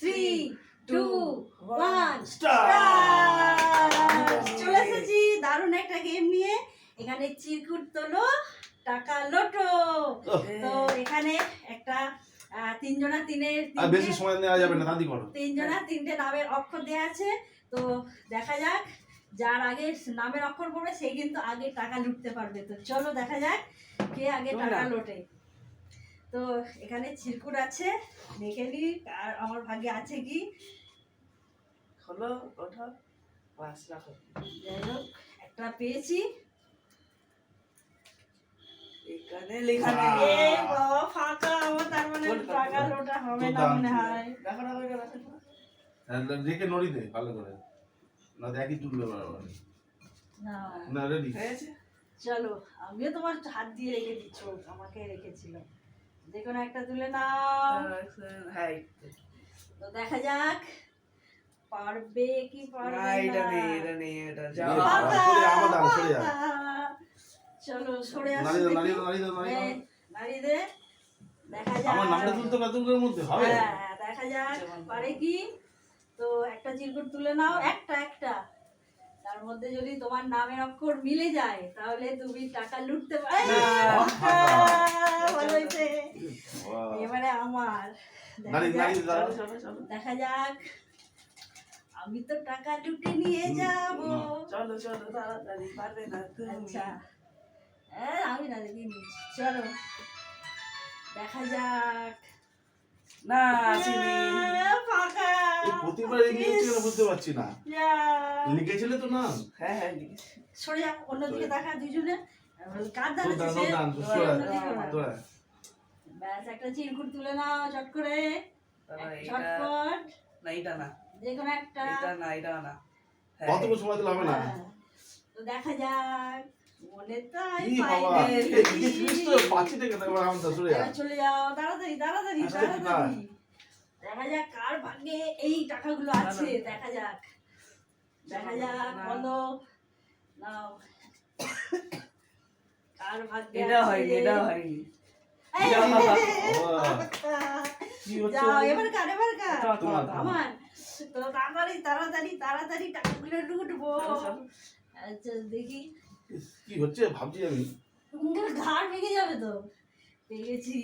Three two one Start! চলে এসেছি দারুণ একটা গেম নিয়ে। এখানে চিরকুট তোলো টাকা লোটো। তো এখানে একটা তিনজনা তিনের বেশি তিনটে সময় নেওয়া যাবে না দাদি করো। তিনজনা তিনটে নামের অক্ষর দেওয়া আছে। তো দেখা যাক যার আগে নামের অক্ষর পড়বে সেই কিন্তু আগে টাকা লুটতে পারবে। তো চলো দেখা যাক কে আগে টাকা লোটে। তো এখানে চিরকুট আছে দেখে নি আর আমার ভাগ্যে আছে কি? হলো ওঠা বাস রাখো। যাই হোক একটা পেয়েছি। এখানে লেখা নেই। এ বাবা ফাঁকা আমার তার মানে? টাকা লোটা হবে না মনে হয়। হ্যাঁ, নড়ি দে ভালো করে। না দেখি তুলবে না। না রেডি চলো আমিও তোমার হাত দিয়ে রেখে দিচ্ছ আমাকে রেখেছিল। যে কোনো একটা তুলে নাও। হ্যাঁ তো দেখা যাক পারবে কি পারবে এটা নেই এটা নেই এটা যাও। চলো সরে আসো নাড়ি দেখি। দে। যাক আমার নামটা তুলতে কতগুলোর মধ্যে হবে। হ্যাঁ হ্যাঁ, দেখা যাক পারে কি? তো একটা চিরকুট তুলে নাও একটা একটা। তার মধ্যে যদি তোমার নামের অক্ষর মিলে যায় তাহলে তুমি টাকা লুটতে পারো। না। ভালো হয়েছে বাহ। এবারে আমার। দেখা যাক, চলো চলো চলো দেখা যাক। আমি তো টাকা লুটে নিয়ে যাব। চলো চলো তাড়াতাড়ি পারবে না তুমি। আচ্ছা। হ্যাঁ আমি না দেখি চলো। দেখা যাক। না ফাঁকা। প্রতিবার এগিয়ে হচ্ছে কেন বুঝতে পারছি না? লিখেছিলে তো নাম? হ্যাঁ হ্যাঁ সরে যা অন্যদিকে দেখা দুজনে। কার দাঁড়াচ্ছে দান সে? দান সরে তোরা অন্যদিকে ওরা। তোরা ব্যাস একটা চিরকুট তুলে নাও চট করে। চটপট। না এটা না। যে কোনো একটা। এটা না এটা না। সময় দিলে হবে না। তো দেখা যাক। মনে তাই না চলে যাও তাড়াতাড়ি তাড়াতাড়ি আচ্ছা, তাড়াতাড়ি। দেখা যাক কার ভাগ্যে এই টাকাগুলো আছে দেখা যাক। দেখা যাক না। বলো। নাও। কার ভাগ্যে এটা? হয়নি এটা হয়নি। যাও। এবার কার এবার কার। আমার। তো তাড়াতাড়ি তাড়াতাড়ি তাড়াতাড়ি টাকাগুলো। আচ্ছা দেখি। কি হচ্ছে? ভাবছি আমি। ঘাড় ভেঙে যাবে তো। পেয়েছি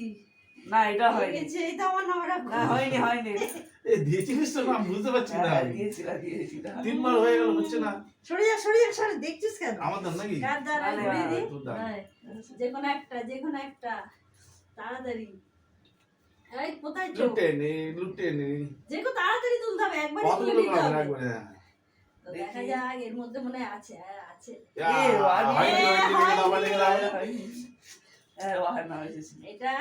না এটা হয়নি। এই আমার না হয়নি হয়নি। এই দিয়েছিলিস তো নাম বুঝতে পারছি না হ্যাঁ, দিয়েছিলাম তিনবার গেল হচ্ছে না। সরে যা সরে যা সরে দেখছিস কেন? আমার দাম নাকি? কার দ্বারা ঘুরিয়ে বাবা, দিই তোর দাম। যে কোনো একটা যে কোনো একটা। তাড়াতাড়ি। এই কোথায় চোখ? লুটে নে লুটে নে। যে কোনো তাড়াতাড়ি তুলতে হবে একবারে তুলে নিতে হবে হবে। একবারে? হ্যাঁ। দেখা যাক এর মধ্যে মনে হয় আছে হ্যাঁ, আছে। এ, হয়নি, হয়নি। এটা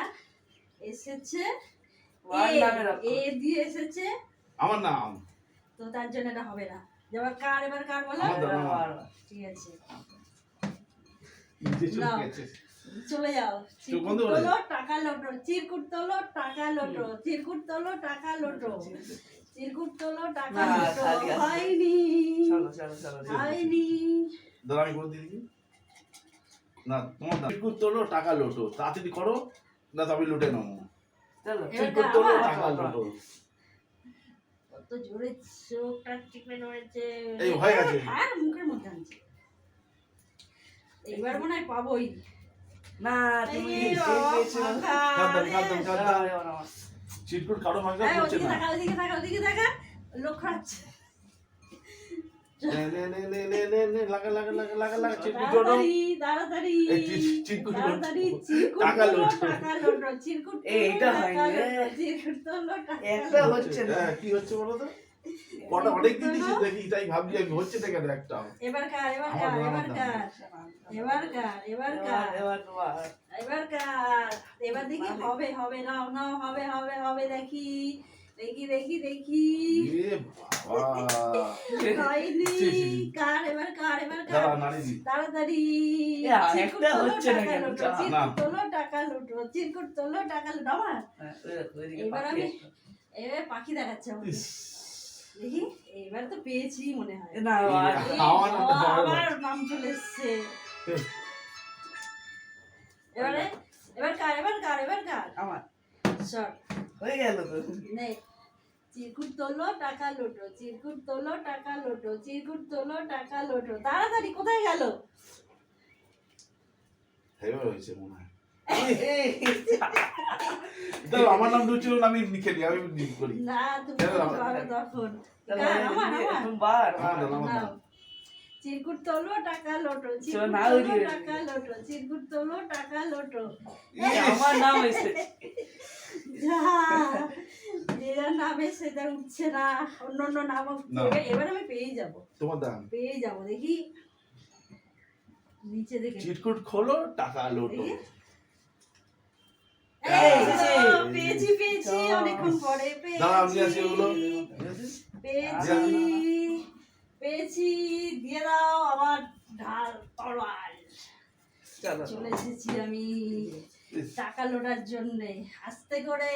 এসেছে। এসেছে এ, দিয়ে আমার নাম। তো তার জন্য এটা হবে না। এবার কার এবার কার বলো। ঠিক আছে। চলে যাও। তোলো টাকা লোটো। চিরকুট তোলো টাকা লোটো। চিরকুট তোলো টাকা লোটো। চিরকুট তোলো টাকা লোটো। হয়নি। চলো চলো চলো চলো। হয়নি। দাঁড়া আমি করে দিয়ে দিই না তোমার দাম চিরকুট তোলো টাকা লোটো। তাড়াতাড়ি করো। না তবে লুটে এবার? টাকা এই হয়ে গেছে। মুখের মধ্যে আনছে। এইবার মনে হয় পাবোই। না তুমি কাঁদতাম, কাঁদতাম, কাঁদতাম। এবার কারও ভাঙা করছে ওদিকে না। ওদিকে তাকা লক্ষ্য আছে কি হচ্ছে বলো তো? কটা অনেক দিন দেখি তাই ভাবছি আমি হচ্ছে না কেন একটা। এবার কার এবার কার এবার কার এবার কার এবার কার। এবার এবার তোমার। এবার কার। এবার দেখি হবে হবে নাও নাও হবে হবে হবে দেখি। দেখি দেখি দেখি। হয়নি। কার এবার কার এবার কার? তাড়াতাড়ি। চিরকুট হচ্ছে না টাকা কেন? লুটো, যা, চিরকুট না। তোলো টাকা লুটো চিরকুট তোলো টাকা লুটো। আমার হ্যাঁ, এবার পাখি আমি এবার পাখি দেখাচ্ছে আমাকে। দেখি এবার তো পেয়েছি মনে হয়। না, আবার নাম চলে এসছে। এবারে এবার কার এবার কার এবার কার? আমার। শর্ট হয়ে গেল তো। চিরকুট তোলো টাকা লোটো চিরকুট তোলো টাকা লোটো চিরকুট তোলো টাকা লোটো। তাড়াতাড়ি কোথায় গেল? এবার হয়েছে মনে হয়। আমার নাম ঢুকছিল না আমি লিখে দিই আমি লিখ করি। না তুমি গেল তো আমার। পারো তখন? আমার আমার। চিরকুট তোলো টাকা লোটো চিরকুট তোলো টাকা লোটো চিরকুট তোলো টাকা লোটো। আমার নাম হয়েছে। যা নামে সেটা উঠছে না অন্য অন্য নাম এবার- এবার আমি পেয়ে যাব। তোমার দাম? পেয়ে যাব দেখি। নিচে দেখে চিটকুট খোলো টাকা লোটো। দেখি। এই, এই এসেছে। তো, পেয়েছি পেয়েছি অনেকক্ষণ পরে পেয়েছি। পেয়েছি পেয়েছি দিয়ে দাও আমার ঢাল তরোয়াল। চলে এসেছি আমি। টাকা লোটার জন্যে। আস্তে করে।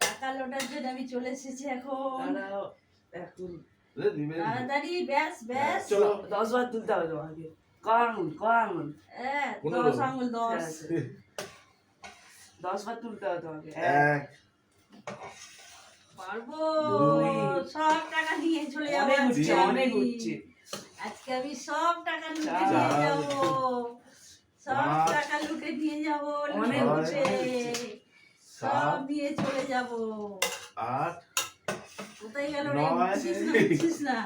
টাকা লোটার জন্য আমি চলে এসেছি এখন। দাঁড়াও, এখন রেডি রেডি তাড়াতাড়ি ব্যাস ব্যাস। চলো। দশ বার তুলতে হবে তোমাকে। ক আঙুল ক আঙুল। হ্যাঁ, দশ আঙুল দশ। দশ বার তুলতে হবে তোমাকে। এক, এক। পারব। সব টাকা নিয়ে চলে যাব অনেক আজকে আমি। আজকে আমি সব টাকা। নিয়ে যাব। সব টাকা লুটে নিয়ে যাব অনেক লুটে সব সাত চলে যাব। আট কোথায় গেল রে? বুঝছিস না বুঝছিস না।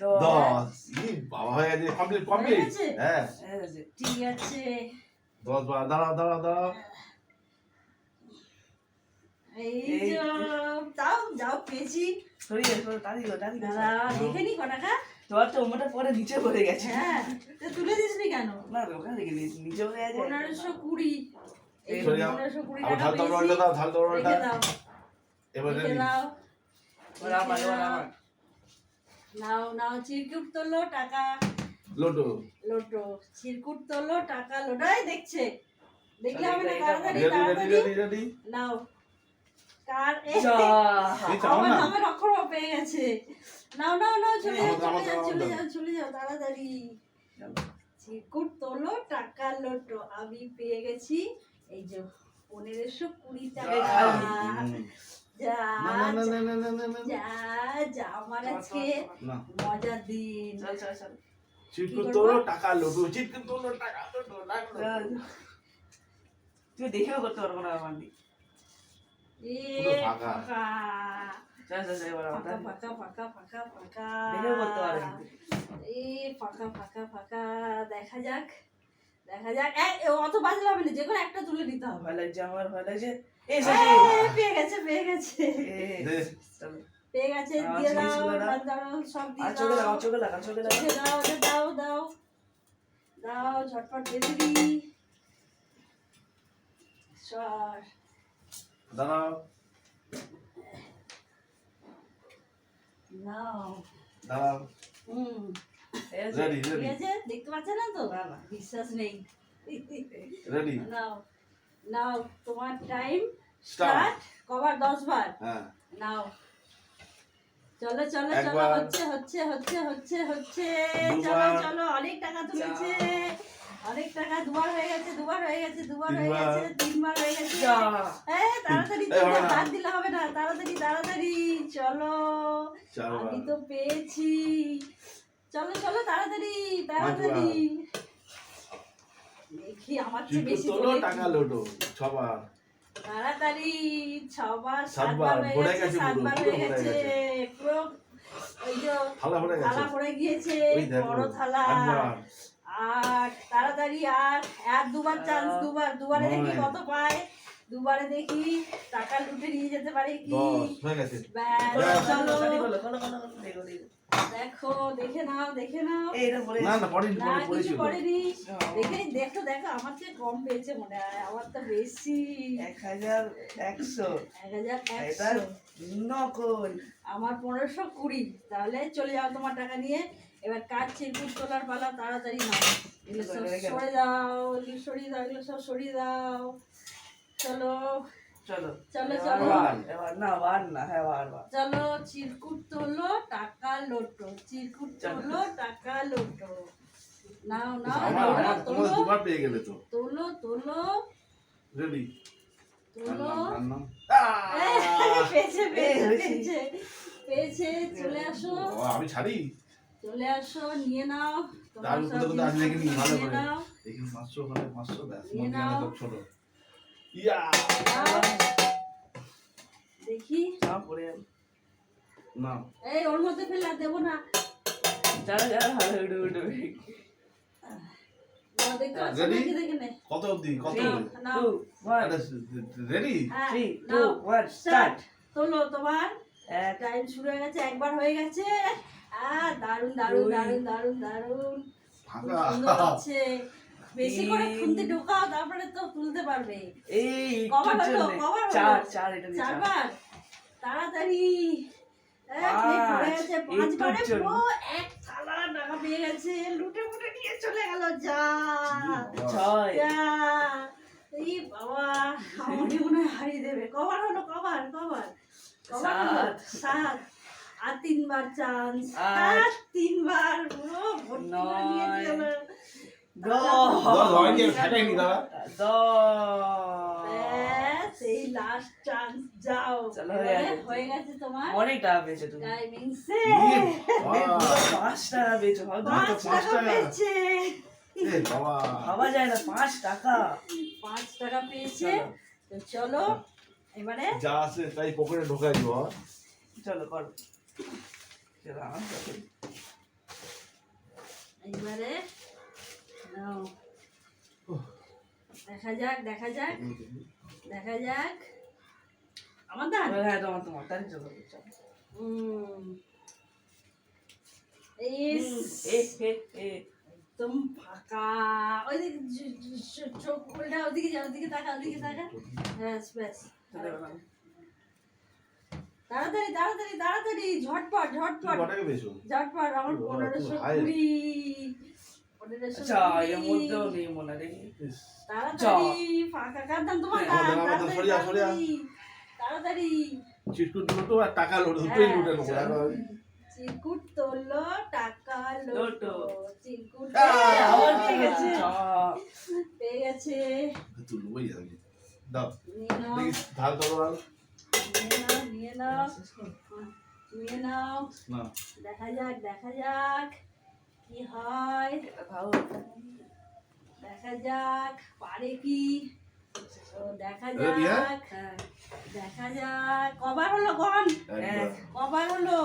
দশ। দশ বাবা হয়ে গেছে। কমপ্লিট কমপ্লিট হ্যাঁ ঠিক আছে। দশ বার দাঁড়াও দাঁড়াও দাঁড়াও। এই যাও যাও পেয়েছি। দেখে নি ক টাকা তোমার তো ওটা পরে নিচে পড়ে গেছে। হ্যাঁ তো তুলে দিসনি কেন? না ওখান থেকে নিচে- পড়ে গেছে। পনেরোশো কুড়ি। পনেরোশো কুড়ি টাকা দাও এবার দাও। আমার, আমার। নাও নাও চিরকুট তোলো টাকা। লোটো লোটো চিরকুট তোলো টাকা লোটাই দেখছে। দেখলে হবে না তাড়াতাড়ি তাড়াতাড়ি। নাও। কার? আমার অক্ষর পেয়ে গেছে। নাও নাও নাও চলে যাও চলে যাও চলে যাও চলে যাও তাড়াতাড়ি। তোলো টাকা লোটো আমি পেয়ে গেছি। এই যে পনেরোশো কুড়ি টাকা। দিন। টাকা টাকা তুই দেখেও করতে পারব না দেখা যাক দেখা যাক। এ, এ, অত বাজলে হবে না যে কোনো একটা তুলে নিতে হবে। আমার পেয়ে গেছে পেয়ে। পেয়ে গেছে দিয়ে দাও সব দিয়ে দাও। চোখে লাগা চোখে লাগা চোখে দাও দাও দাও। দাও ঝটপট বেঁধে দিই সর। দাঁড়াও। নাও দাঁড়াও। রেডি রেডি দেখতে পাচ্ছে না তো? না। বিশ্বাস নেই। রেডি নাও নাও তোমার টাইম স্টার্ট কবার দশ বার। হ্যাঁ। নাও। চলো চলো চলো হচ্ছে হচ্ছে হচ্ছে হচ্ছে হচ্ছে। চলো চলো অনেক টাকা তুলেছে অনেক টাকা দুবার হয়ে গেছে দুবার হয়ে গেছে দুবার হয়ে গেছে তিনবার হয়ে গেছে। যা। তাড়াতাড়ি হাত দিলে হবে না তাড়াতাড়ি তাড়াতাড়ি। চলো। আমি তো পেয়েছি। চলো চলো তাড়াতাড়ি তাড়াতাড়ি। দেখি আমার চেয়ে বেশি টাকা লোটো ছবার। তাড়াতাড়ি ছবার সাতবার, হয়ে গেছে সাতবার হয়ে গেছে। পুরো ওই যে থালা পড়ে গিয়েছে বড় থালা আর তাড়াতাড়ি আর আর দুবার চান্স দুবার দুবারে দেখি কত পায় দুবারে দেখি টাকা লুটে নিয়ে যেতে পারে কি হয়ে ব্যাস, চলো দেখো, দেখো। নাও দেখে নাও। না না পড়েনি না কিছু করেনি দেখে দেখো দেখো আমার চেয়ে কম পেয়েছে মনে হয় আমার তো বেশি। এক হাজার একশো। এক হাজার একশো। নকল। আমার পনেরোশো কুড়ি। তাহলে চলে যাও তোমার টাকা নিয়ে। এবার কাজ চিরকুট তোলার পালা তাড়াতাড়ি নাও। এগুলো সব সরে দাও। এগুলো সরিয়ে দাও এগুলো সব সরিয়ে দাও। চলো। চলো। চলো, চলো। এবার না বার না হ্যাঁ বার বার চলো চিরকুট তোলো টাকা লোটো। চিরকুট তোলো টাকা লোটো। নাও নাও তোলো তোলো। দুবার পেয়ে গেলে তো। তোলো রেডি? এই, পেয়েছে পেয়েছে পেয়েছে পেয়েছে চলে আসো। আমি ছাড়ি? চলে আসো নিয়ে নাও। তোমার সব নিয়ে নাও। নিয়ে নাও। সব ছোট ইয়া দেখি। জামা না। এই ওর মধ্যে ফেলে আর না। যারা যারা ভালো উঠে উঠবে ও, দেখতে পাচ্ছ Ready? নাকি দেখে নে। কত অবধি? কত থ্রি অবধি? নাও। টু ওয়ান রেডি হ্যাঁ, থ্রি টু ওয়ান স্টার্ট তোলো তোমার। টাইম শুরু হয়ে গেছে একবার হয়ে গেছে। আহ দারুণ দারুণ দারুণ দারুণ দারুণ খুব সুন্দর হচ্ছে। বেশি করে খুনতে ঢোকাও তারপরে তো তুলতে পারবে। এই একটুর হলো? কবার হলো? চার চার এটা দিয়ে চারবার। তাড়াতাড়ি। এক, পাঁচ। গেছে পাঁচবারে পুরো এক থালা টাকা পেয়ে গেছে লুটে ফুটে নিয়ে চলে গেল যা। ছয় এই বাবা আমাকে মনে হয় হারিয়ে দেবে। কবার হলো কবার কবার হলো? সাত। আর তিনবার চান্স। আর তিনবার পুরো ভর্তি নিয়ে চলো, হয়ে। হয়ে ইয়ে, পাঁচ টাকা ভাবা যায় না পাঁচ টাকা পাঁচ টাকা পেয়েছে। তো চলো এবারে যা আছে তাই পকেটে ঢোকাই দিব চলো করো চলো আমার এবারে নাও দেখা যাক দেখা যাক দেখা যাক। আমার দান হ্যাঁ তোমার তোমার একদম ফাঁকা। ওইদিকে চোখ ওদিকে যা ওদিকে তাকা ওদিকে তাকা। ব্যাস ব্যাস। তাড়াতাড়ি তাড়াতাড়ি তাড়াতাড়ি ঝটপট ঝটপট। ঝটপট আমার পনেরোশো কুড়ি। আচ্ছা এর মধ্যেও নেই মনে দেখি। তাড়াতাড়ি ফাঁকা কাঁদতাম তোমার হ্যাঁ, গান, দাঁড়া, দাঁড়া, তাড়াতাড়ি, সরিয়া, সরিয়া। তাড়াতাড়ি, তাড়াতাড়ি। চিটকুট আর টাকা লোটো দুটোই হ্যাঁ, লুটে নেব। একবার। তোলো টাকা লোটো লোটো। আবার ঠিক আছে পেয়ে গেছে। তুলবোই আমি দাও। নিয়ে নাও। ধার করো নিয়ে নাও নিয়ে নাও। নিয়ে নাও। দেখা যাক দেখা যাক। কি হয়? দেখা যাক। পারে কি? দেখা Ready, হ্যাঁ? যাক। দেখা যাক। কবার হলো গন কবার হলো?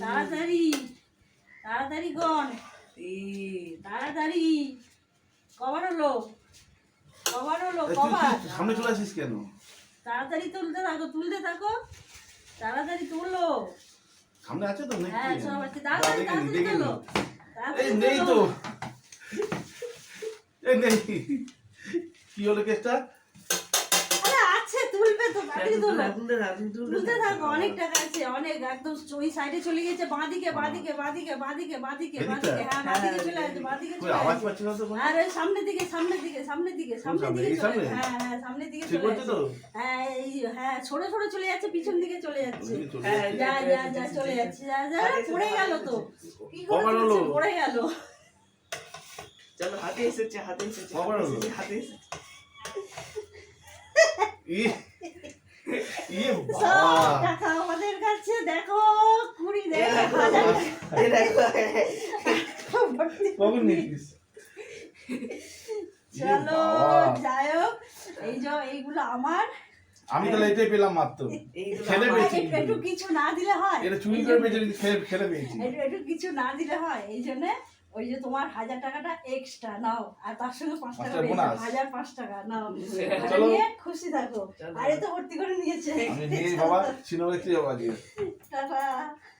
তাড়াতাড়ি তাড়াতাড়ি গন তাড়াতাড়ি। কবার হলো? কবার হলো? কবার? সামনে চলে আসিস কেন? তাড়াতাড়ি তুলতে থাকো তুলতে থাকো। তাড়াতাড়ি তুলো। সামনে আছে তো? নাকি? হ্যাঁ সব আছে তাড়াতাড়ি এই নেই তো। এই নেই। কি হলো কেসটা? তুলবে তো তাড়াতাড়ি তুলো। তুলতে থাক তুলতে থাকো অনেক টাকা আছে অনেক একদম ওই সাইডে চলে গেছে বাঁদিকে বাঁদিকে বাঁদিকে বাঁদিকে বাঁদিকে? বাঁদিকে হ্যাঁ বাঁদিকে চলে আছে বাঁদিকে চলে আওয়াজ আছে পাচ্ছি না তো কোনো? আর ওই সামনের দিকে সামনের দিকে সামনের দিকে সামনের দিকে চলে সামনে? হ্যাঁ হ্যাঁ সামনের দিকে চলে করছে হ্যাঁ এই হ্যাঁ সরে সরে চলে যাচ্ছে পিছন দিকে চলে যাচ্ছে। হ্যাঁ, যা যা যা চলে যাচ্ছে। যা যা পড়ে গেল তো। কি করে? পড়ে গেল। চলো হাতে এসেছে হাতে এসেছে হাতে এসেছে, ইয়ে আমাদের কাছে দেখো কুড়ি ইয়ে চলো যাই হোক এই যে এইগুলো আমার। আমি তাহলে এটাই পেলাম মাত্র। খেলে পেয়েছি। একটু- কিছু না দিলে হয়। এটা চুরি করে পেয়েছি খেলে খেলে পেয়েছি। একটু কিছু না দিলে হয় এই জন্য ওই যে তোমার হাজার টাকাটা এক্সট্রা নাও। আর তার সঙ্গে পাঁচ টাকা হাজার পাঁচ টাকা নাও। নিয়ে খুশি থাকো। আরে তো ভর্তি করে নিয়েছে। আমি বাবা সিনেমা দেখতে যাব আজকে টাটা।